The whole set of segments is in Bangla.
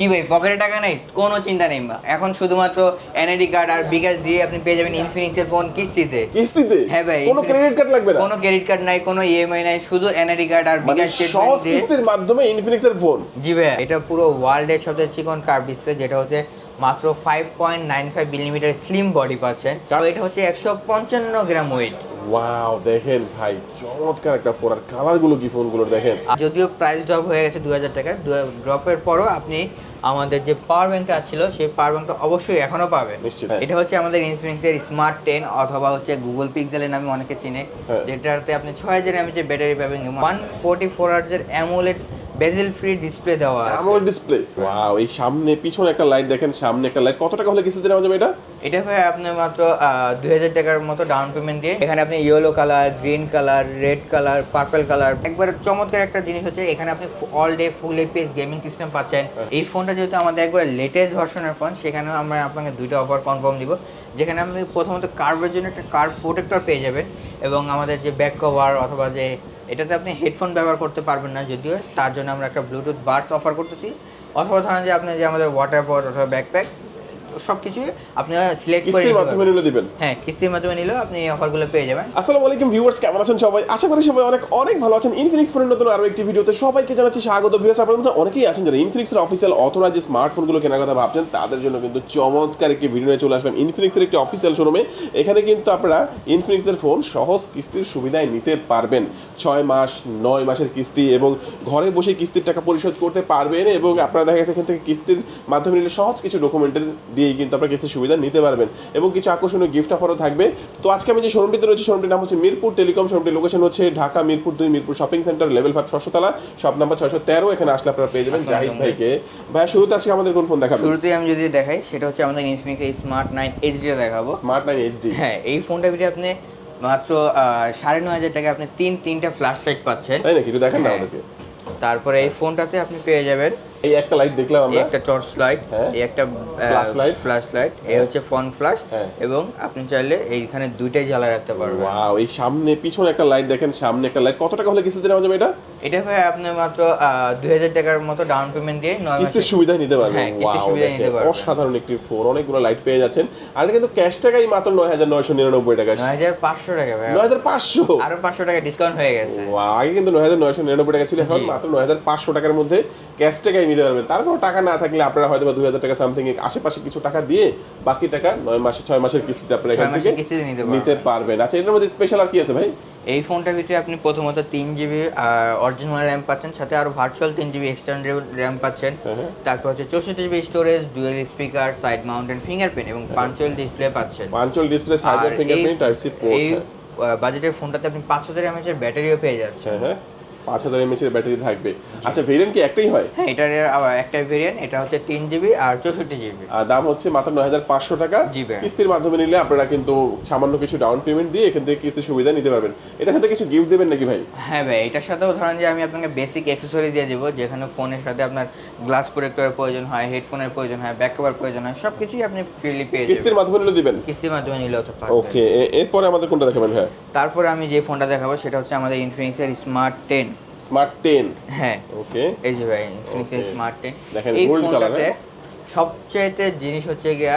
কি ভাই পকেটে টাকা নেই কোনো চিন্তা নেই বা। এখন শুধুমাত্র এনআইডি কার্ড আর বিকাশ দিয়ে আপনি পেয়ে যাবেন ইনফিনিক্সের ফোন কিস্তিতে। কিস্তিতে? হ্যাঁ ভাই কোনো ক্রেডিট কার্ড লাগবে না? কোনো ক্রেডিট কার্ড নাই কোনো ইএমআই নাই শুধু এনআইডি কার্ড আর মানে বিকাশ সহজ কিস্তির মাধ্যমে ইনফিনিক্স এর ফোন জি ভাই এটা পুরো ওয়ার্ল্ডের সবচেয়ে চিকন কার্ভ ডিসপ্লে যেটা হচ্ছে মাত্র five point nine five millimetre slim body পাচ্ছেন। এটা হচ্ছে একশো পঞ্চান্ন গ্রাম ওয়েট ওয়াও দেখেন ভাই চমৎকার একটা ফোন আর কালারগুলো কি ফোনগুলোর দেখেন? যদিও প্রাইস ড্রপ হয়ে গেছে দু হাজার টাকা ড্রপের পরও আপনি আমাদের যে পাওয়ার ব্যাংকটা ছিল সেই পাওয়ার ব্যাংকটা অবশ্যই এখনও পাবে হ্যাঁ। এটা হচ্ছে আমাদের ইনফিনিক্সের স্মার্ট টেন অথবা হচ্ছে গুগল পিক্সেলের নামে অনেকে চিনে হ্যাঁ। যেটাতে আপনি ছয় হাজার এমএচের ব্যাটারি পাবেন ওয়ান ফোর্টি ফোর আর্জের অ্যামোলেড বেজেল ফ্রি ডিসপ্লে দেওয়া আছে। আমার ডিসপ্লে ওয়াও এই সামনে পিছনে একটা লাইট দেখেন সামনে একটা লাইট কত টাকা হলে কিস্তিতে নেওয়া যাবে এটা? এটা ভাই আপনার মাত্র দুই হাজার টাকার মতো ডাউন পেমেন্ট দিয়ে, এখানে আপনি yellow colour green colour red colour purple colour একবার চমৎকার একটা জিনিস হচ্ছে, এখানে আপনি all day full APS gaming system পাচ্ছেন। এই ফোনটা যেহেতু আমাদের একবার লেটেস্ট ভার্সনের ফোন সেখানেও আমরা আপনাকে দুইটা অফার কনফার্ম দিব। যেখানে আপনি প্রথমত কার্ভের জন্য একটা কার্ভ প্রোটেক্টর পেয়ে যাবেন, এবং আমাদের যে ব্যাক কভার অথবা যে, এটাতে আপনি হেডফোন ব্যবহার করতে পারবেন না যদিও, তার জন্য আমরা একটা ব্লুটুথ বার্থ অফার করতেছি। অথবা ধরেন যে আপনি যে আমাদের ওয়াটার বট অথবা ব্যাকপ্যাক সব কিছুই আপনি সিলেক্ট করে কিস্তির মাধ্যমে নিলে দিবেন? হ্যাঁ কিস্তির মাধ্যমে নিলেও আপনি অফারগুলো পেয়ে যাবেন। আসসালামু আলাইকুম ভিউয়ার্স কেমন আছেন সবাই? আশা করি সবাই অনেক অনেক ভালো আছেন। ইনফিনিক্স ফোনের নতুন আরও একটি ভিডিওতে সবাইকে জানাচ্ছি স্বাগত। ভিউয়ার্স আপনাদের মধ্যে অনেকেই আছেন যারা ইনফিনিক্সের অফিসিয়াল অথরাইজ যে স্মার্টফোনগুলো কেনার কথা ভাবছেন তাদের জন্য কিন্তু চমৎকার একটি ভিডিও নিয়ে চলে আসলাম। ইনফিনিক্সের একটি অফিসিয়াল শোরুমে এখানে কিন্তু আপনারা ইনফিনিক্সের ফোন সহজ কিস্তির সুবিধায় নিতে পারবেন। ছয় মাস নয় মাসের কিস্তি এবং ঘরে বসে কিস্তির টাকা পরিশোধ করতে পারবেন এবং আপনারা দেখা গেছে এখান থেকে কিস্তির মাধ্যমে নিলে সহজ কিছু ডকুমেন্টের দিয়েই কিন্তু আপনারা কিস্তির সুবিধা নিতে পারবেন। এবং কিছু আকর্ষণীয় গিফট অফারও থাকবে। তো আজকে আমি যে শোরুমটিতে রয়েছে শোরুমটির নাম হচ্ছে মিরপুর টেলিকম। শোরুমটির লোকেশন হচ্ছে ঢাকা মিরপুর দুই Mirpur shopping centre level five ছশোতলা। Shop number ছয়শো তেরো এখানে আসলে আপনারা পেয়ে যাবেন জাহিদ ভাইকে। ভাইয়া শুরুতে আজকে আমাদের কোন ফোন দেখাবেন? শুরুতে আমি যদি দেখাই সেটা হচ্ছে আমাদের ইনফিনিক্স স্মার্ট নাইন এইচডিটা দেখাবো। স্মার্ট নাইন এইচডি হ্যাঁ এই ফোনটা ভিতরে আপনি মাত্র সাড়ে নয় হাজার টাকা আপনি তিন তিনটা ফ্ল্যাশ লাইট পাচ্ছেন। তাই নাকি? একটু দেখেন না হ্যাঁ। আমাদেরকে। তারপরে এই ফোনটাতে আপনি পেয়ে যাবেন এই একটা লাইট দেখলাম আমরা। একটা টর্চ লাইট। এই একটা Flashlight। ফ্ল্যাশ লাইট এই হ্যাঁ। হচ্ছে ফোন ফ্ল্যাশ। এবং আপনি চাইলে এইখানে দুইটাই জ্বালা রাখতে পারবেন। ওয়াও এই সামনে পিছনে একটা লাইট দেখেন সামনে একটা লাইট কত টাকা হলে কিস্তিতে নেওয়া যাবে এটা? এটা ভাই আপনি মাত্র দুই হাজার টাকার মতো ডাউন পেমেন্ট দিয়ে নয় কিস্তির সুবিধা নিতে পারবেন। হ্যাঁ, কিস্তির সুবিধা নিতে পারবেন। অসাধারণ একটি ফোন অনেকগুলো লাইট পেয়ে যাচ্ছেন। আর এটা কিন্তু ক্যাশ টাকাই মাত্র নয় হাজার নয়শো নিরানব্বই টাকা। নয় হাজার পাঁচশো টাকা ভাই। নয় হাজার পাঁচশো? আরও পাঁচশো টাকা ডিসকাউন্ট হয়ে গেছে। আগে কিন্তু নয় হাজার নয়শো নিরানব্বই টাকা ছিল এখন মাত্র নয় হাজার পাঁচশো টাকার মধ্যে ক্যাশ টাকাই নিতে পারবেন। তারপর টাকা না থাকলে আপনারা হয়তো বা দুই হাজার টাকা সামথিং আশেপাশে কিছু টাকা দিয়ে বাকি টাকা নয় মাসে ছয় মাসের কিস্তিতে আপনারা এখান থেকে নিতে পারবেন। আচ্ছা এটার মধ্যে স্পেশাল আর কি আছে ভাই? এই ফোনটার ভিতরে আপনি প্রথমত তিন জিবি অরিজিনাল র্যাম পাচ্ছেন সাথে আরও ভার্চুয়াল তিন জিবি এক্সটেন্ডেবল র্যাম পাচ্ছেন। হ্যাঁ, হ্যাঁ। তারপর হচ্ছে চৌষট্টি GB storage dual speaker side mountain fingerprint এবং পাঞ্চুয়াল ডিসপ্লে পাচ্ছেন। পাঞ্চল ডিসপ্লে এই- ফিঙ্গারপ্রিন্ট টাইপ সি পোর্ট বাজেটের ফোনটাতে আপনি পাঁচ হাজার এমএচ এর ব্যাটারিও পেয়ে যাচ্ছেন। হ্যাঁ হ্যাঁ। পাঁচ হাজার এমএচ এর ব্যাটারি থাকবে। আচ্ছা ভেরিয়েন্ট কি একটাই হয়? হ্যাঁ এটার আবার একটা ভেরিয়েন্ট এটা হচ্ছে তিন জিবি আর চৌষট্টি জিবি আর দাম হচ্ছে মাত্র নয় হাজার পাঁচশো টাকা। কিস্তির মাধ্যমে নিলে আপনারা কিন্তু সামান্য কিছু ডাউন পেমেন্ট দিয়ে এখান থেকে কিস্তির সুবিধা নিতে পারবেন। এটার সাথে কিছু গিফট দেবেন নাকি ভাই? হ্যাঁ ভাই এটার সাথেও ধরেন যে আমি আপনাকে বেসিক অ্যাক্সেসরি দিয়ে দেবো যেখানে ফোনের সাথে আপনার গ্লাস প্রোটেক্টরের প্রয়োজন হয় হেডফোনের প্রয়োজন হয় ব্যাক কভার প্রয়োজন হয় সব কিছুই আপনি ফ্রিলি পেয়ে কিস্তির মাধ্যমে নিলে দিবেন? কিস্তির মাধ্যমে নিলেও তো ওকে এরপরে আমাদের কোনটা দেখাবেন ভাই? তারপরে আমি যে ফোনটা দেখাবো সেটা হচ্ছে আমাদের ইনফিনিক্সের স্মার্ট টেন স্মার্ট টেন হ্যাঁ। ওকে এই যে ভাই ইনফিনিক্সের Okay. স্মার্ট দেখেন, gold colour, হ্যাঁ? সবচাইতে জিনিস হচ্ছে গিয়া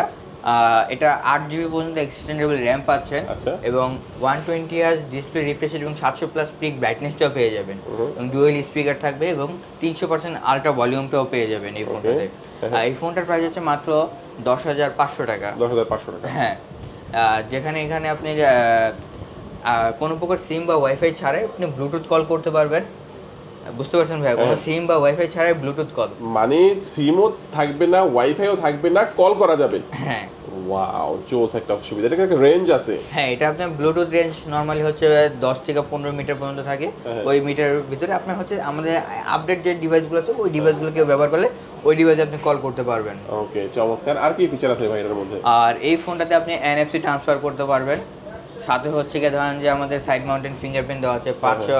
এটা আট জিবি পর্যন্ত এক্সটেন্ডেবল র্যাম পাচ্ছেন। আচ্ছা। এবং one twenty years display refresh এবং সাতশো প্লাস পিক ব্রাইটনেসটাও পেয়ে যাবেন। এবং ডুয়েল স্পিকার থাকবে এবং তিনশো পার্সেন্ট আলট্রা ভলিউমটাও পেয়ে যাবেন এই ফোনটাতে। আর এই ফোনটার প্রাইস হচ্ছে মাত্র দশ হাজার পাঁচশো টাকা। দশ হাজার পাঁচশো টাকা। হ্যাঁ। যেখানে এখানে আপনি কোনো প্রকার সিম বা ওয়াইফাই ছাড়াই আপনি ব্লুটুথ কল করতে পারবেন। বুঝতে পারছেন ভাই? কোনো হ্যাঁ। সিম বা ওয়াইফাই ছাড়াই ব্লুটুথ কল মানে সিমও থাকবে না ওয়াইফাইও থাকবে না কল করা যাবে। হ্যাঁ। ওয়াও জোস একটা সুবিধা। এটা একটা রেঞ্জ আছে। হ্যাঁ এটা আপনার ব্লুটুথ রেঞ্জ নরমালি হচ্ছে দশ থেকে পনেরো মিটার পর্যন্ত থাকে। হ্যাঁ। ওই মিটারের ভিতরে আপনার হচ্ছে আমাদের আপডেট যে ডিভাইসগুলো আছে ওই ডিভাইসগুলোকে ব্যবহার করলে ওই ডিভাইসে আপনি কল করতে পারবেন। ওকে চমৎকার। আর কি ফিচার আছে ভাই এটার মধ্যে? আর এই ফোনটাতে আপনি এনএফসি ট্রান্সফার করতে পারবেন। সাথে হচ্ছে গিয়ে ধরেন যে আমাদের সাইড মাউন্টেন ফিঙ্গারপ্রিন্ট দেওয়া আছে পাঁচশো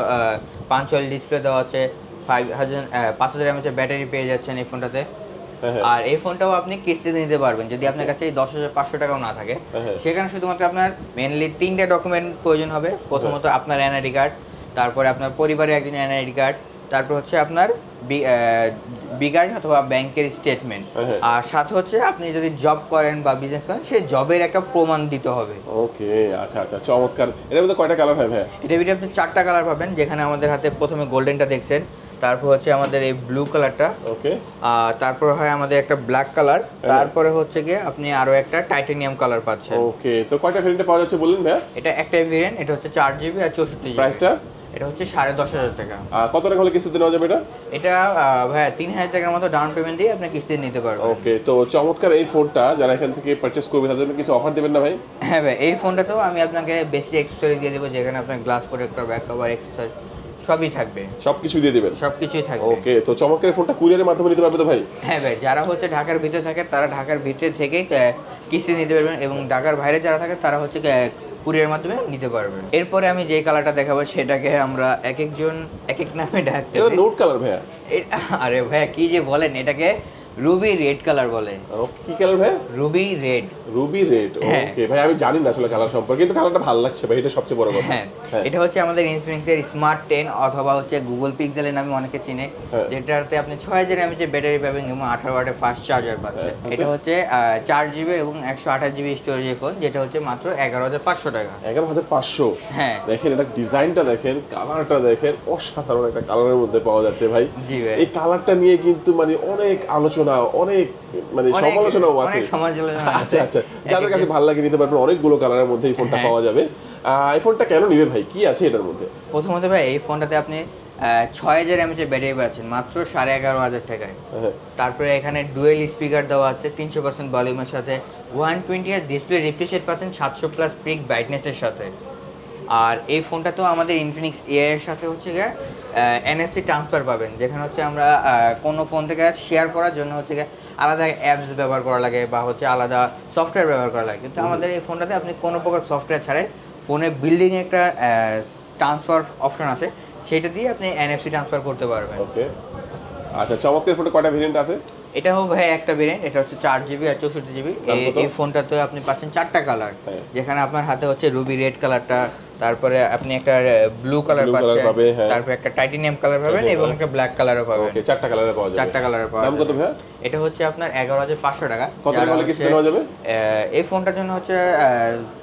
পাঁচশোল ডিসপ্লে দেওয়া আছে ফাইভ হাজার পাঁচ হাজার এমএচের ব্যাটারি পেয়ে যাচ্ছেন এই ফোনটাতে হ্যাঁ হ্যাঁ। আর এই ফোনটাও আপনি কিস্তিতে নিতে পারবেন যদি আপনার কাছে এই দশ হাজার পাঁচশো টাকাও না থাকে। হ্যাঁ। সেখানে শুধুমাত্র আপনার মেনলি তিনটা ডকুমেন্ট প্রয়োজন হবে। প্রথমত আপনার এনআইডি কার্ড তারপরে আপনার পরিবারের একজন এনআইডি কার্ড তারপর হচ্ছে আপনার বিকাশ অথবা ব্যাংকের স্টেটমেন্ট হ্যাঁ, হ্যাঁ। আর সাথে হচ্ছে আপনি যদি জব করেন বা বিজনেস করেন সেই জবের একটা প্রমাণ দিতে হবে। ওকে আচ্ছা আচ্ছা চমৎকার। এটার মধ্যে কয়টা কালার হয় ভাই এটা ভিডিও আপনি চারটা কালার পাবেন যেখানে আমাদের হাতে প্রথমে গোল্ডেনটা দেখছেন তারপর হচ্ছে আমাদের এই ব্লু কালারটা ওকে। আর তারপর হয় আমাদের একটা ব্ল্যাক কালার তারপরে হচ্ছে গিয়ে আপনি আরও একটা টাইটানিয়াম কালার পাচ্ছেন। ওকে তো কয়টা ভেরিয়েন্টে পাওয়া যাচ্ছে বলুন ভাইয়া? এটা একটা ভেরিয়েন্ট এটা হচ্ছে চার জিবি আর চৌষট্টি প্রাইসটা এটা হচ্ছে সাড়ে দশ হাজার টাকা। কত টাকা হলে কিস্তিতে নেওয়া যাবে এটা? এটা ভাইয়া তিন হাজার টাকার মতো ডাউন পেমেন্ট দিয়ে আপনি কিস্তি নিতে পারবেন। ওকে তো চমৎকার এই ফোনটা যারা এখান থেকে পারচেস করবে তাদের জন্য কিছু অফার দেবেন না ভাই? হ্যাঁ ভাই এই ফোনটাতেও আমি আপনাকে বেশি এক্সেসরি দিয়ে দেবো যেখানে আপনার glass protector back cover accessory সবই থাকবে। সব কিছু দিয়ে দেবেন? সব কিছুই থাকবে। ওকে তো চমৎকার ফোনটা কুরিয়ারের মাধ্যমে নিতে পারবে তো ভাই? হ্যাঁ ভাই যারা হচ্ছে ঢাকার ভিতরে থাকে তারা ঢাকার ভিতরে থেকেই কিস্তি নিতে পারবেন এবং ঢাকার বাইরে যারা থাকে তারা হচ্ছে কুরিয়ার মাধ্যমে নিতে পারবে এরপরে আমি যে কালারটা দেখাবো সেটাকে আমরা এক একজন এক এক নামে ডাকতে নোট কালার ভাইয়া। আরে ভাইয়া কি যে বলেন এটাকে রুবি রেড কালার বলে। কি কালার ভাই? Ruby red ruby red. Okay ভাই আমি জানি না আসলে কালার সম্পর্কে কিন্তু কালারটা ভালো লাগছে ভাই এটা সবচেয়ে বড় কথা। হ্যাঁ। হ্যাঁ। এটা হচ্ছে আমাদের ইনফিনিক্সের স্মার্ট টেন অথবা হচ্ছে গুগল পিক্সেলের নামে অনেকে চিনে হ্যাঁ। যেটাতে আপনি ছয় হাজার এমএচের ব্যাটারি পাবেন এবং আঠারো ওয়াটের ফাস্ট চার্জার পাচ্ছেন এটা হচ্ছে চার জিবি এবং একশো আঠাশ জিবি স্টোরেজের ফোন যেটা হচ্ছে মাত্র এগারো হাজার পাঁচশো টাকা। এগারো হাজার পাঁচশো? হ্যাঁ। দেখেন এটা ডিজাইনটা দেখেন কালারটা দেখেন অসাধারণ একটা কালারের মধ্যে পাওয়া যাচ্ছে ভাই। জি ভাই। এই কালারটা নিয়ে কিন্তু মানে অনেক আলোচনা অনেক মানে সমালোচনাও আছে। সমালোচনা আছে। আচ্ছা। আচ্ছা যাদের কাছে ভালো লাগে নিতে পারবেন অনেকগুলো কালারের মধ্যে এই ফোনটা হ্যাঁ। পাওয়া যাবে। আহ, এই ফোনটা কেন নিবে ভাই? কি আছে এটার মধ্যে? প্রথমত ভাই এই ফোনটাতে আপনি ছয় হাজার এমএচের ব্যাটারি পাচ্ছেন মাত্র সাড়ে এগারো হাজার টাকায়। হ্যাঁ। তারপরে এখানে ডুয়েল স্পিকার দেওয়া আছে তিনশো পার্সেন্ট ভলিউমের সাথে। ওয়ান টোয়েন্টি আর ডিসপ্লে রিফ্রেশেট পাচ্ছেন সাতশো প্লাস পিক ব্রাইটনেসের সাথে। আর এই ফোনটা তো আমাদের ইনফিনিক্স এর সাথে হচ্ছে গিয়ে এনএফসি ট্রান্সফার পাবেন যেখানে হচ্ছে আমরা কোনো ফোন থেকে শেয়ার করার জন্য হচ্ছে গিয়ে আলাদা অ্যাপস ব্যবহার করা লাগে বা হচ্ছে আলাদা সফটওয়্যার ব্যবহার করা লাগে। কিন্তু আমাদের এই ফোনটাতে আপনি কোনো প্রকার সফটওয়্যার ছাড়াই ফোনে বিল্ডিং একটা ট্রান্সফার অপশন আছে সেটা দিয়ে আপনি এনএফসি ট্রান্সফার করতে পারবেন। ওকে আচ্ছা চমৎকার ফোনটা কয়টা ভেরিয়েন্ট আছে? এটা হোক ভাই একটা ভেরিয়েন্ট এটা হচ্ছে চার জিবি আর চৌষট্টি জিবি? এই ফোনটাতে আপনি পাচ্ছেন চারটা কালার হ্যাঁ। যেখানে আপনার হাতে হচ্ছে রুবি রেড কালারটা তারপরে আপনি একটা ব্লু কালার Blue colour পাচ্ছেন পাবে, হ্যাঁ। তারপরে একটা টাইটেনিয়াম কালার পাবেন হ্যাঁ, এবং হ্যাঁ। একটা ব্ল্যাক কালারও পাবেন ওকে চারটা কালারে পাওয়া যাবে চারটা কালারের পাওয়া দাম কত যাবে। এটা হচ্ছে আপনার এগারো হাজার পাঁচশো টাকা কত টাকা হলে কিস্তি নেওয়া যাবে এই ফোনটার জন্য হচ্ছে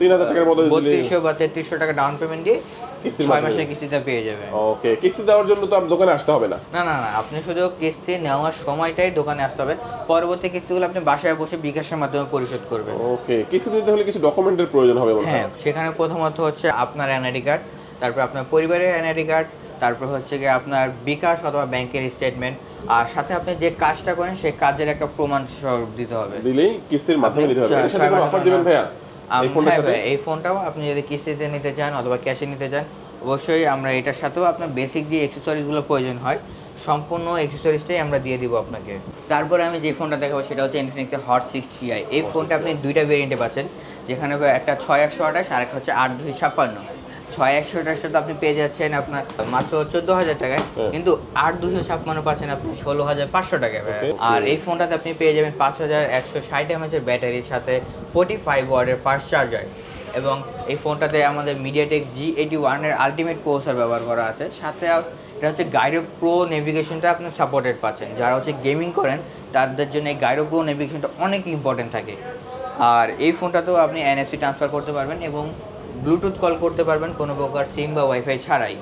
তিন হাজার টাকার মতো দিলে বত্রিশশো বা তেত্রিশশো টাকা ডাউন পেমেন্ট দিয়ে কিস্তির ছয় মাসের পেয়ে যাবেন। ওকে কিস্তি দেওয়ার জন্য তো আপনার দোকানে আসতে হবে না? না না না আপনি শুধু কিস্তি নেওয়ার সময়টাই দোকানে আসতে হবে। পরবর্তী কিস্তিগুলো আপনি বাসায় বসে বিকাশের মাধ্যমে পরিশোধ করবেন। ওকে কিস্তি দিতে হলে কিছু ডকুমেন্টের প্রয়োজন হবে হ্যাঁ সেখানে প্রথমত হচ্ছে আপনার এনআইডি কার্ড তারপর আপনার পরিবারের এনআইডি কার্ড তারপর হচ্ছে গিয়ে আপনার বিকাশ অথবা ব্যাংকের স্টেটমেন্ট আর সাথে আপনি যে কাজটা করেন সেই কাজের একটা প্রমাণ দিতে হবে। দিলেই কিস্তির মাধ্যমে নিতে হবে। এর সাথে অফার দিবেন ভাইয়া? এই হ্যাঁ এই ফোনটাও আপনি যদি কিস্তিতে নিতে চান অথবা ক্যাশে নিতে চান অবশ্যই আমরা এটার সাথেও আপনার বেসিক যে অ্যাক্সেসরিজগুলো প্রয়োজন হয় সম্পূর্ণ অ্যাক্সেসরিজটাই আমরা দিয়ে দিব আপনাকে। তারপরে আমি যে ফোনটা দেখাবো সেটা হচ্ছে ইনফিনিক্সের হট সিক্স আই এই ফোনটা আপনি দুইটা ভেরিয়েন্টে পাচ্ছেন যেখানে একটা ছয় একশো আঠাশ আর একটা হচ্ছে আট দুই ছাপ্পান্ন। ছয় একশো আঠাশটা তো আপনি পেয়ে যাচ্ছেন আপনার মাত্র চোদ্দ হাজার টাকায়। হ্যাঁ। কিন্তু আট দুশো ছাপ্পান্ন পাচ্ছেন আপনি ষোলো হাজার পাঁচশো টাকায় আর এই ফোনটাতে আপনি পেয়ে যাবেন পাঁচ হাজার একশো ষাট এমএচের ব্যাটারির সাথে ফোর্টি ফাইভ ওয়ার্ডের ফাস্ট চার্জার এবং এই ফোনটাতে আমাদের মিডিয়াটেক জি এইটি ওয়ানের আলটিমেট প্রসেসর ব্যবহার করা আছে। সাথে এটা হচ্ছে গাইডো প্রো নেভিগেশনটা আপনি সাপোর্টেড পাচ্ছেন। যারা হচ্ছে গেমিং করেন তাদের জন্য এই গাইডো প্রো নেভিগেশনটা অনেক ইম্পর্টেন্ট থাকে। আর এই ফোনটাতেও আপনি এনএফসি ট্রান্সফার করতে পারবেন এবং ব্লুটুথ কল করতে পারবেন কোনো প্রকার সিম বা ওয়াইফাই ছাড়াই।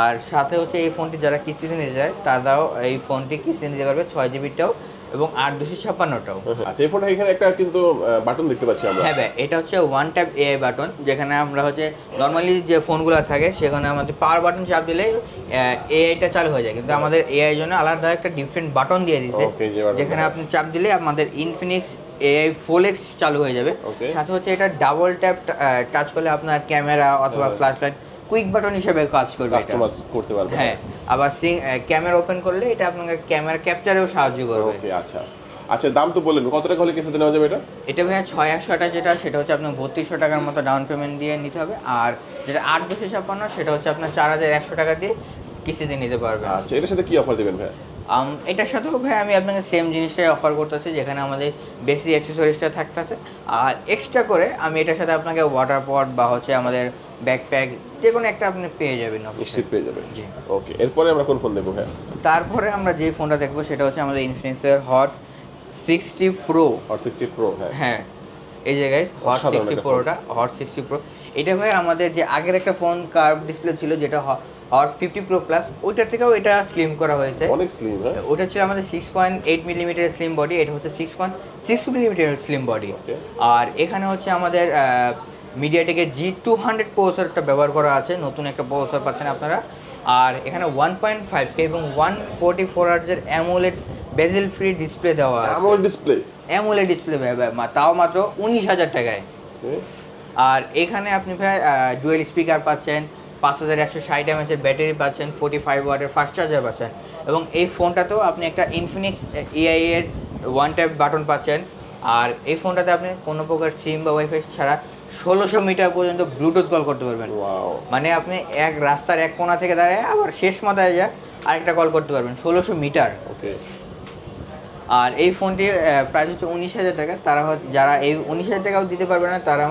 আর সাথে হচ্ছে এই ফোনটি যারা কিস্তিতে নিতে যায় তারাও এই ফোনটি কিস্তিতে নিতে পারবে ছয় জিবিটাও এবং আট দুশো ছাপ্পান্নটাও আচ্ছা এই ফোনটা এখানে একটা কিন্তু বাটন দেখতে পাচ্ছি আমরা। হ্যাঁ ভাই এটা হচ্ছে ওয়ান ট্যাপ এআই বাটন যেখানে আমরা হচ্ছে নর্মালি যে ফোনগুলো থাকে সেখানে আমাদের পাওয়ার বাটন চাপ দিলে এআইটা চালু হয়ে যায়। কিন্তু আমাদের এআই জন্য আলাদা একটা ডিফারেন্ট বাটন দিয়ে দিয়েছে button যেখানে আপনি চাপ দিলে আমাদের ইনফিনিক্স এআই ফোল এক্স চালু হয়ে যাবে. সাথে হচ্ছে এটা ডাবল ট্যাপ টাচ করলে আপনার ক্যামেরা অথবা। ফ্ল্যাশ লাইট কুইক বাটন হিসেবে কাজ করবে কাস্টমাইজ করতে পারবে। হ্যাঁ আবার সিং ক্যামেরা ওপেন করলে এটা আপনাকে ক্যামেরা ক্যাপচারেও সাহায্য করবে। ওকে আচ্ছা। আচ্ছা দাম তো বললেন। কত টাকা হলে কিস্তিতে নেওয়া যাবে এটা? এটা ভাইয়া ছয় একশো টাকা যেটা সেটা হচ্ছে আপনার বত্রিশশো টাকার মতো ডাউন পেমেন্ট দিয়ে নিতে হবে। আর যেটা আট দুশো ছাপ্পান্ন সেটা হচ্ছে আপনার চার হাজার একশো টাকা দিয়ে কিস্তিতে নিতে পারবে আচ্ছা এটার সাথে কি অফার দিবেন ভাই আম, এটার সাথেও ভাই আমি আপনাকে সেম জিনিসটাই অফার করতেছি যেখানে আমাদের বেশি অ্যাক্সেসরিজটা থাকতেছে। আর এক্সট্রা করে আমি এটার সাথে আপনাকে ওয়াটার পট বা হচ্ছে আমাদের ব্যাকপ্যাক যে কোনো একটা আপনি পেয়ে যাবেন। নিশ্চিত পেয়ে যাবে জি। ওকে এরপরে আমরা কোন ফোন দেখব হ্যাঁ তারপরে আমরা যে ফোনটা দেখব সেটা হচ্ছে আমাদের ইনফিনিক্সের hot sixty pro hot sixty pro হ্যাঁ। হ্যাঁ। এই জায়গায় হট সিক্সটি প্রোটা হট সিক্সটি প্রো এটা ভাই আমাদের যে আগের একটা ফোন কার্ভ ডিসপ্লে ছিল যেটা হট ফিফটি প্রো প্লাস ওইটার থেকেও এটা স্লিম করা হয়েছে। অনেক স্লিম হ্যাঁ। ওটা ছিল আমাদের six point eight millimetre slim body এটা হচ্ছে six point six millimetre slim body. আর এখানে হচ্ছে আমাদের মিডিয়াটেকের জি টু হান্ড্রেড প্রসেসরটা ব্যবহার করা আছে নতুন একটা প্রসেসর পাচ্ছেন আপনারা। আর এখানে ওয়ান পয়েন্ট ফাইভ কে এবং ওয়ান ফোর্টি ফোর আর্জের অ্যামোলেড বেজেল ফ্রি ডিসপ্লে দেওয়া আমার ডিসপ্লে অ্যামোলেড ডিসপ্লে তাও মাত্র উনিশ হাজার টাকায়। আর এখানে আপনি ভাই ডুয়েল স্পিকার পাচ্ছেন পাঁচ হাজার একশো ষাট এমএচের ব্যাটারি পাচ্ছেন ফোর্টি ফাইভ ওয়াটের ফাস্ট চার্জার পাচ্ছেন। এবং এই ফোনটাতেও আপনি একটা ইনফিনিক্স এআই এর ওয়ান টাইপ বাটন পাচ্ছেন। আর এই ফোনটাতে আপনি কোনো প্রকার সিম বা ওয়াইফাই ছাড়া ষোলোশো মিটার পর্যন্ত ব্লুটুথ কল করতে পারবেন। মানে আপনি এক রাস্তার এক কোণা থেকে দাঁড়ায় আবার শেষ মাথায় যা আরেকটা কল করতে পারবেন ষোলোশো মিটার। ওকে আর এই ফোনটি প্রাইস হচ্ছে উনিশ হাজার টাকা। তারা যারা এই উনিশ হাজার টাকাও দিতে পারবে না তারা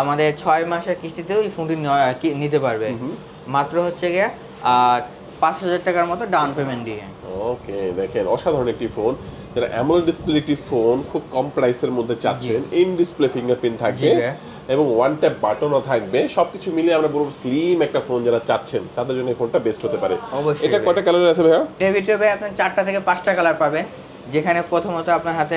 আমাদের ছয় মাসের কিস্তিতেও এই ফোনটি নিতে পারবে। মাত্র হচ্ছে গিয়ে পাঁচ হাজার টাকার মতো ডাউন পেমেন্ট দিয়ে। ওকে দেখেন অসাধারণ একটি ফোন। যারা অ্যামোলেড ডিসপ্লে একটি ফোন খুব কম প্রাইসের মধ্যে চাচ্ছেন ইন ডিসপ্লে ফিঙ্গারপ্রিন্ট থাকবে এবং ওয়ান ট্যাপ বাটনও থাকবে। সবকিছু মিলিয়ে আমরা বলব স্লিম একটা ফোন যারা চাচ্ছেন তাদের জন্য এই ফোনটা বেস্ট হতে পারে। এটা। কয়টা কালার আছে ভাইয়া? এর ভিতরে ভাই আপনার চারটা থেকে পাঁচটা কালার পাবেন। যেখানে প্রথমত আপনার হাতে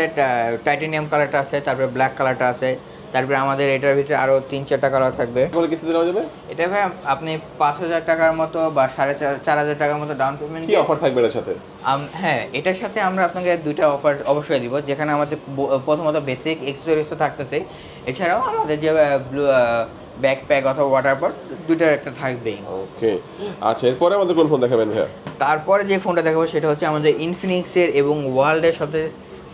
টাইটেনিয়াম কালারটা আছে তারপরে ব্ল্যাক কালারটা আছে। তারপরে আমাদের এটার ভিতরে আরও তিন চারটা কালার থাকবে। নেওয়া যাবে? এটা ভাই আপনি পাঁচ হাজার টাকার মতো বা সাড়ে চার হাজার টাকার মতো ডাউন পেমেন্ট কি অফার থাকবে এর সাথে? হ্যাঁ এটার সাথে আমরা আপনাকে দুইটা অফার অবশ্যই দিব যেখানে আমাদের প্রথমত বেসিক এক্সেসরিজ তো থাকতেছে। এছাড়াও আমাদের যে ব্লু ব্যাকপ্যাক অথবা ওয়াটার পট দুইটার একটা থাকবেই। ওকে আচ্ছা এরপরে আমাদের কোন ফোন দেখাবেন ভাইয়া? তারপরে যে ফোনটা দেখাবো সেটা হচ্ছে আমাদের ইনফিনিক্সের এবং ওয়ার্ল্ডের সাথে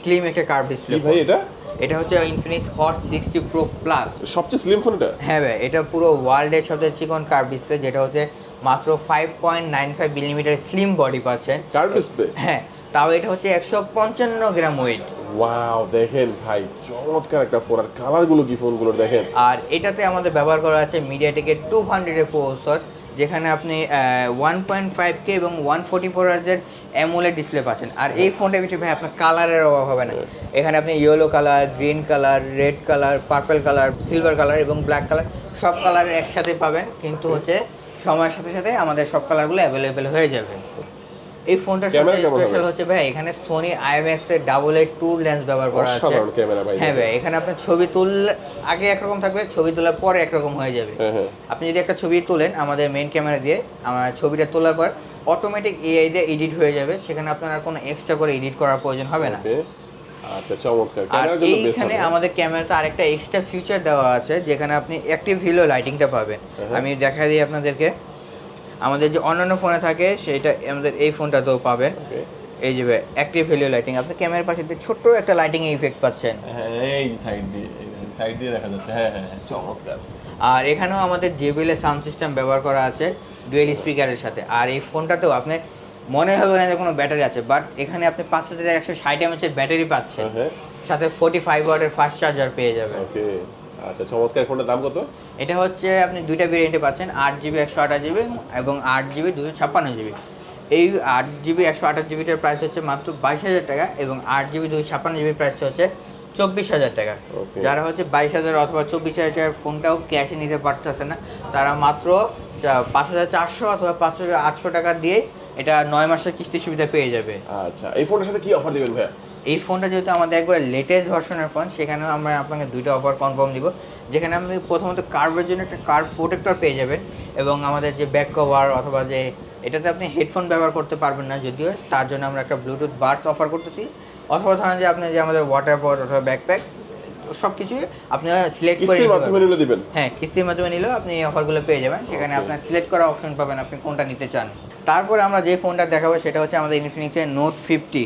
স্লিম একটা কার্ভ ডিসপ্লে ভাই এটা? এটা হচ্ছে Infinix hot sixty pro plus সবচেয়ে স্লিম ফোন এটা? হ্যাঁ ভাই এটা পুরো ওয়ার্ল্ডের সবচেয়ে চিকন কার্ভ ডিসপ্লে যেটা হচ্ছে মাত্র five point nine five millimetre slim body পাচ্ছেন। কার্ভ ডিসপ্লে হ্যাঁ তাও এটা হচ্ছে একশো পঞ্চান্ন গ্রাম ওয়েট ওয়াও দেখেন ভাই চমৎকার একটা ফোন আর কালারগুলো কি ফোনগুলোর দেখেন? আর এটাতে আমাদের ব্যবহার করা আছে মিডিয়াটেকের টু হান্ড্রেডের প্রসেসর যেখানে আপনি ওয়ান পয়েন্ট ফাইভ কে এবং ওয়ান ফোর্টি ফোর আর্জের অ্যামোলেড ডিসপ্লে পাচ্ছেন। আর এই ফোনটা কিছু ভাই আপনার কালারের অভাব হবে না। এখানে আপনি yellow colour green colour red colour purple colour silver colour এবং ব্ল্যাক কালার সব কালার একসাথে পাবেন। কিন্তু হচ্ছে সময়ের সাথে সাথে আমাদের সব কালারগুলো অ্যাভেলেবেল হয়ে যাবে। এই ফোনটা স্পেশাল হচ্ছে ভাই এখানে সোনি আইএমএক্স এর ডাবল এইট টু লেন্স ব্যবহার করা আছে। ক্যামেরা ভাই হ্যাঁ ভাই এখানে আপনার ছবি তুললে আগে একরকম থাকবে ছবি তোলার পরে একরকম হয়ে যাবে। হ্যাঁ হ্যাঁ। আপনি যদি একটা ছবি তোলেন আমাদের মেইন ক্যামেরা দিয়ে আমার ছবিটা তোলার পর অটোমেটিক এআই দিয়ে এডিট হয়ে যাবে সেখানে আপনার আর কোনো এক্সট্রা করে এডিট করার প্রয়োজন হবে না। আচ্ছা চমৎকার। ক্যামেরার জন্য বেস্ট এইখানে আমাদের ক্যামেরাতে আরেকটা এক্সট্রা ফিচার দেওয়া আছে যেখানে আপনি অ্যাক্টিভ হিলো লাইটিংটা পাবেন। হ্যাঁ। আমি দেখা দিই আপনাদেরকে। আমাদের যে অন্যান্য ফোনে থাকে সেটা আমাদের এই ফোনটাতেও পাবেন। এই যে অ্যাক্টিভ হিলো লাইটিং আপনি ক্যামেরার পাশে ছোট্ট একটা লাইটিং ইফেক্ট পাচ্ছেন। হ্যাঁ এই সাইড দিয়ে সাইড দিয়ে দেখা যাচ্ছে। হ্যাঁ হ্যাঁ হ্যাঁ চমৎকার। আর এখানেও আমাদের জেবিএল সাউন্ড সিস্টেম ব্যবহার করা আছে ডুয়েল স্পিকারের সাথে। আর এই ফোনটাতেও আপনি মনে হবে না যে কোনো ব্যাটারি আছে বাট এখানে আপনি পাঁচ হাজার একশো ষাট এমএচের ব্যাটারি পাচ্ছেন। সাথে ফোর্টি ফাইভ ওয়াটের ফাস্ট চার্জার পেয়ে যাবেন। ওকে। আচ্ছা চমৎকার ফোনটার দাম কত? এটা হচ্ছে আপনি দুইটা ভেরিয়েন্টে পাচ্ছেন আট জিবি একশো আঠাশ জিবি এবং আট জিবি দুশো ছাপ্পান্ন জিবি এই আট জিবি একশো আঠাশ জিবিটার প্রাইস হচ্ছে মাত্র বাইশ হাজার টাকা এবং আট জিবি দুশো ছাপ্পান্ন জিবির প্রাইসটা হচ্ছে চব্বিশ হাজার টাকা. যারা হচ্ছে বাইশ হাজার অথবা চব্বিশ হাজার টাকার ফোনটাও ক্যাশে নিতে পারতেছে না তারা মাত্র পাঁচ হাজার চারশো অথবা পাঁচ হাজার আটশো টাকা দিয়ে এটা নয় মাসের কিস্তি সুবিধা পেয়ে যাবে। আচ্ছা এই ফোনটার সাথে কি অফার দিবেন ভাইয়া? এই ফোনটা যেহেতু আমাদের একবার লেটেস্ট ভার্সনের ফোন সেখানেও আমরা আপনাকে দুইটা অফার কনফার্ম দিব। যেখানে আপনি প্রথমত কার্ভের জন্য একটা কার্ভ প্রোটেক্টর পেয়ে যাবেন এবং আমাদের যে ব্যাক কভার অথবা যে এটাতে আপনি হেডফোন ব্যবহার করতে পারবেন না যদিও তার জন্য আমরা একটা ব্লুটুথ বার্স অফার করতেছি। অথবা ধরেন যে আপনি যে আমাদের ওয়াটার বট অথবা ব্যাকপ্যাক সব কিছুই আপনি সিলেক্ট করে মাধ্যমে নিলে দিবেন। হ্যাঁ কিস্তির মাধ্যমে নিলেও আপনি এই অফারগুলো পেয়ে যাবেন। সেখানে আপনার সিলেক্ট করা অপশন পাবেন আপনি কোনটা নিতে চান। তারপরে আমরা যে ফোনটা দেখাবো সেটা হচ্ছে আমাদের ইনফিনিক্সের নোট ফিফটি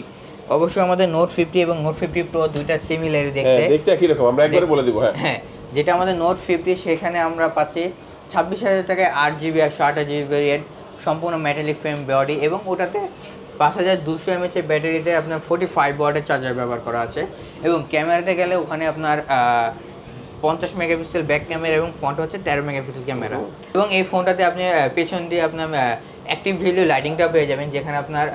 অবশ্যই আমাদের নোট ফিফটি এবং নোট ফিফটি প্রো দুইটা সিমিলারি হ্যাঁ দেখতে দেখতে একই রকম আমরা একবারে বলে দিব হ্যাঁ। হ্যাঁ যেটা আমাদের নোট ফিফটি সেখানে আমরা পাচ্ছি ছাব্বিশ হাজার টাকায় আট জিবি একশো আঠাশ জিবি ভেরিয়েন্ট সম্পূর্ণ মেটালিক ফ্রেম বডি এবং ওটাতে পাঁচ হাজার দুশো এমএচ এর ব্যাটারিতে আপনার ফোর্টি ফাইভ ওয়াটের চার্জার ব্যবহার করা আছে এবং ক্যামেরাতে গেলে ওখানে আপনার পঞ্চাশ মেগাপিক্সেল ব্যাক ক্যামেরা এবং ফ্রন্ট হচ্ছে তেরো মেগাপিক্সেল ক্যামেরা এবং এই ফোনটাতে আপনি পেছন দিয়ে আপনার অ্যাক্টিভ ভ্যালু লাইটিংটা পেয়ে যাবেন যেখানে আপনার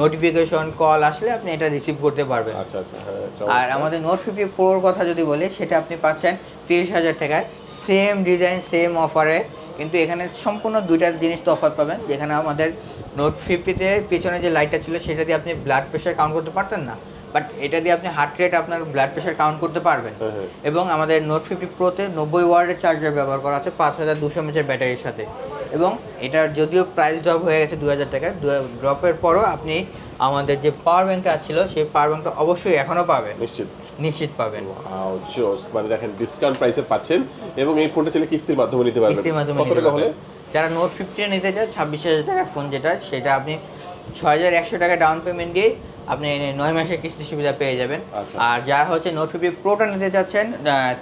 নোটিফিকেশন কল আসলে আপনি এটা রিসিভ করতে পারবেন। আচ্ছা আচ্ছা হ্যাঁ আর আমাদের নোট ফিফটি প্রোর কথা যদি বলি সেটা আপনি পাচ্ছেন তিরিশ হাজার টাকায়। সেম ডিজাইন সেম অফারে কিন্তু এখানে সম্পূর্ণ দুইটা জিনিস তফাৎ পাবেন। যেখানে আমাদের নোট ফিফটিতে পিছনে যে লাইটটা ছিল সেটা দিয়ে আপনি ব্লাড প্রেশার কাউন্ট করতে পারতেন না। বাট এটা দিয়ে আপনি হার্ট রেট আপনার ব্লাড প্রেশার কাউন্ট করতে পারবেন। হ্যাঁ, হ্যাঁ। এবং আমাদের নোট ফিফটি প্রোতে নব্বই ওয়ার্ডের চার্জার ব্যবহার করা আছে পাঁচ হাজার দুশো এমএচের ব্যাটারির সাথে। এবং এটার যদিও প্রাইস ড্রপ হয়ে গেছে দু হাজার টাকা ড্রপের পরও আপনি আমাদের যে পাওয়ার ব্যাংকটা ছিল সেই পাওয়ার ব্যাংকটা অবশ্যই এখনও পাবেন। নিশ্চিত। নিশ্চিত পাবেন। জোস। মানে দেখেন ডিসকাউন্ট প্রাইসে পাচ্ছেন এবং এই ফোনটা ছেলে কিস্তির মাধ্যমে নিতে পারবেন। কিস্তির মাধ্যমে কত টাকা হলে? যারা নোট ফিফটি নিতে চায় ছাব্বিশ হাজার টাকার ফোন যেটা সেটা আপনি ছয় হাজার একশো টাকা ডাউন পেমেন্ট দিয়ে আপনি নয় মাসের কিস্তি সুবিধা পেয়ে যাবেন। আচ্ছা। আর যারা হচ্ছে নোট ফিফটি প্রোটা নিতে চাচ্ছেন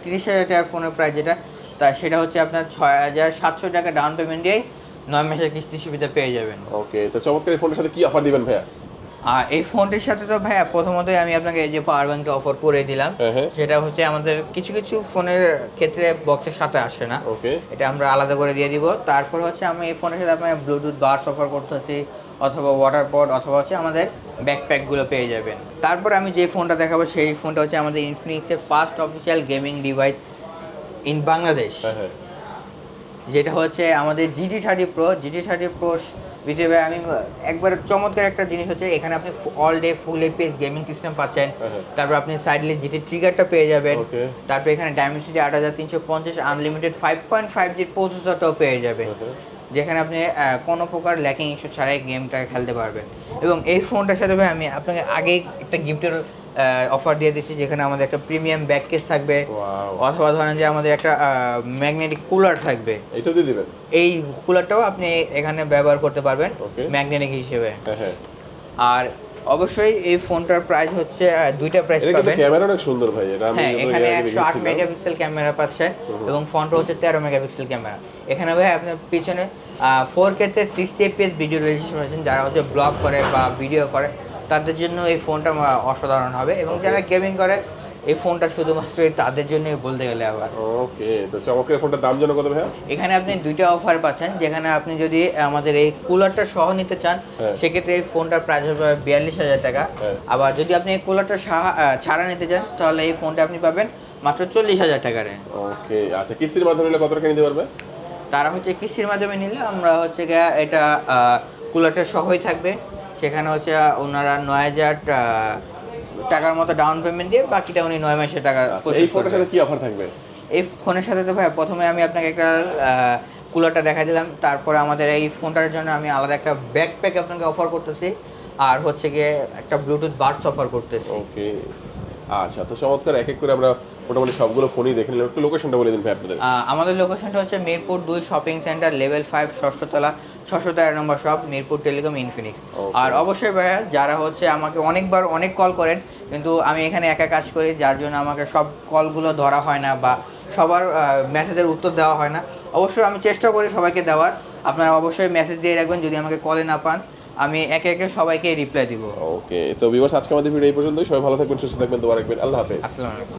তিরিশ হাজার টাকার ফোনের প্রাইস যেটা তা সেটা হচ্ছে আপনার ছয় হাজার সাতশো টাকা ডাউন পেমেন্ট দিয়েই নয় মাসের কিস্তি সুবিধা পেয়ে যাবেন। ওকে তো চমৎকার ফোনের সাথে কি অফার দিবেন ভাইয়া? আর এই ফোনটির সাথে তো ভাইয়া প্রথমতই আমি আপনাকে এই যে পাওয়ার ব্যাংকটা অফার করে দিলাম হ্যাঁ, হ্যাঁ। সেটা হচ্ছে আমাদের কিছু কিছু ফোনের ক্ষেত্রে বক্সের সাথে আসে না। ওকে। এটা আমরা আলাদা করে দিয়ে দিব। তারপর হচ্ছে আমি এই ফোনের সাথে আপনার ব্লুটুথ বার্স অফার করতেছি অথবা ওয়াটার পড অথবা হচ্ছে আমাদের ব্যাকপ্যাকগুলো পেয়ে যাবেন। তারপর আমি যে ফোনটা দেখাবো সেই ফোনটা হচ্ছে আমাদের ইনফিনিক্সের first official gaming device in Bangladesh যেটা হচ্ছে আমাদের GT thirty pro GT thirty pro ভিতরে আমি একবার চমৎকার একটা জিনিস হচ্ছে এখানে আপনি all day full APS gaming system পাচ্ছেন। হ্যাঁ, হ্যাঁ। তারপর আপনি সাইডলি জিটি ট্রিগারটা পেয়ে যাবেন। তারপর এখানে ডায়মেন্সিটি আট হাজার তিনশো পঞ্চাশ আনলিমিটেড ফাইভ পয়েন্ট ফাইভ জির প্রসেসরটাও পেয়ে যাবেন। যেখানে আপনি কোনো প্রকার ল্যাকিং ইস্যু ছাড়াই গেমটা খেলতে পারবেন। এবং এই ফোনটার সাথে ভাই আমি আপনাকে আগে একটা গিফটের অফার দিয়ে দিচ্ছি যেখানে আমাদের একটা প্রিমিয়াম ব্যাক কেস থাকবে অথবা ধরেন যে আমাদের একটা ম্যাগনেটিক কুলার থাকবে। এইটাও দিয়ে দিবেন? এই কুলারটাও আপনি এখানে ব্যবহার করতে পারবেন ম্যাগনেটিক হিসেবে। হ্যাঁ হ্যাঁ। আর অবশ্যই এই ফোনটার প্রাইস হচ্ছে দুইটা প্রাইস এটা পাবেন। ক্যামেরা অনেক সুন্দর ভাই এটা আমি হ্যাঁ এখানে এর আগে একশো আট দেখেছিলাম। মেগাপিক্সেল ক্যামেরা পাচ্ছেন এবং ফ্রন্ট হচ্ছে তেরো মেগাপিক্সেল ক্যামেরা এখানে ভাই আপনার পিছনে ফোর কেতে সিক্সটি এফপিএস ভিডিও রেজিস্ট্রেশন যারা হচ্ছে ব্লগ করে বা ভিডিও করে তাদের জন্য এই ফোনটা অসাধারণ হবে এবং যারা গেমিং করে এই ফোনটা শুধুমাত্র তাদের জন্যই বলতে গেলে আবার। ওকে তো চমৎকার ফোনটার দাম যেন কত ভাইয়া? এখানে আপনি দুইটা অফার পাচ্ছেন যেখানে আপনি যদি আমাদের এই কুলারটা সহ নিতে চান হ্যাঁ। সেক্ষেত্রে এই ফোনটার প্রাইস হবে বিয়াল্লিশ হাজার টাকা। হ্যাঁ। আবার যদি আপনি এই কুলারটা ছাড়া নিতে চান তাহলে এই ফোনটা আপনি পাবেন মাত্র চল্লিশ হাজার টাকারে ওকে আচ্ছা কিস্তির মাধ্যমে নিলে কত টাকা নিতে পারবে? তারা হচ্ছে কিস্তির মাধ্যমে নিলে আমরা হচ্ছে এটা কুলারটা সহই থাকবে। সেখানে হচ্ছে ওনারা নয় হাজার টাকার মতো ডাউন পেমেন্ট দিয়ে বাকিটা উনি নয় মাসের টাকা আচ্ছা এই করবেন। সাথে কি অফার থাকবে? এই ফোনের সাথে তো ভাই প্রথমে আমি আপনাকে একটা কুলারটা দেখা দিলাম। তারপরে আমাদের এই ফোনটার জন্য আমি আলাদা একটা ব্যাকপ্যাক আপনাকে অফার করতেছি। আর হচ্ছে গিয়ে একটা ব্লুটুথ বাডস অফার করতেছি। ওকে আচ্ছা তো চমৎকার এক এক করে আমরা মোটামুটি সবগুলো ফোনই দেখে নিলাম। একটু লোকেশনটা বলে দিন ভাই আপনাদের। আমাদের লোকেশনটা হচ্ছে মিরপুর দুই শপিং সেন্টার লেভেল ফাইভ ষষ্ঠতলা ছশো তেরো number shop Mirpur telecom Infinix আর অবশ্যই ভাইয়া যারা হচ্ছে আমাকে অনেকবার অনেক কল করেন কিন্তু আমি এখানে একা কাজ করি যার জন্য আমাকে সব কলগুলো ধরা হয় না বা সবার মেসেজের উত্তর দেওয়া হয় না। অবশ্যই আমি চেষ্টা করি সবাইকে দেওয়ার। আপনারা অবশ্যই মেসেজ দিয়ে রাখবেন যদি আমাকে কলে না পান আমি একে একে সবাইকে রিপ্লাই দিব। ওকে তো ভিউয়ার্স আজকে আমাদের ভিডিও এই পর্যন্তই। সবাই ভালো থাকবেন সুস্থ থাকবেন দোয়া রাখবেন। আল্লাহ হাফেজ। আসসালামু আলাইকুম।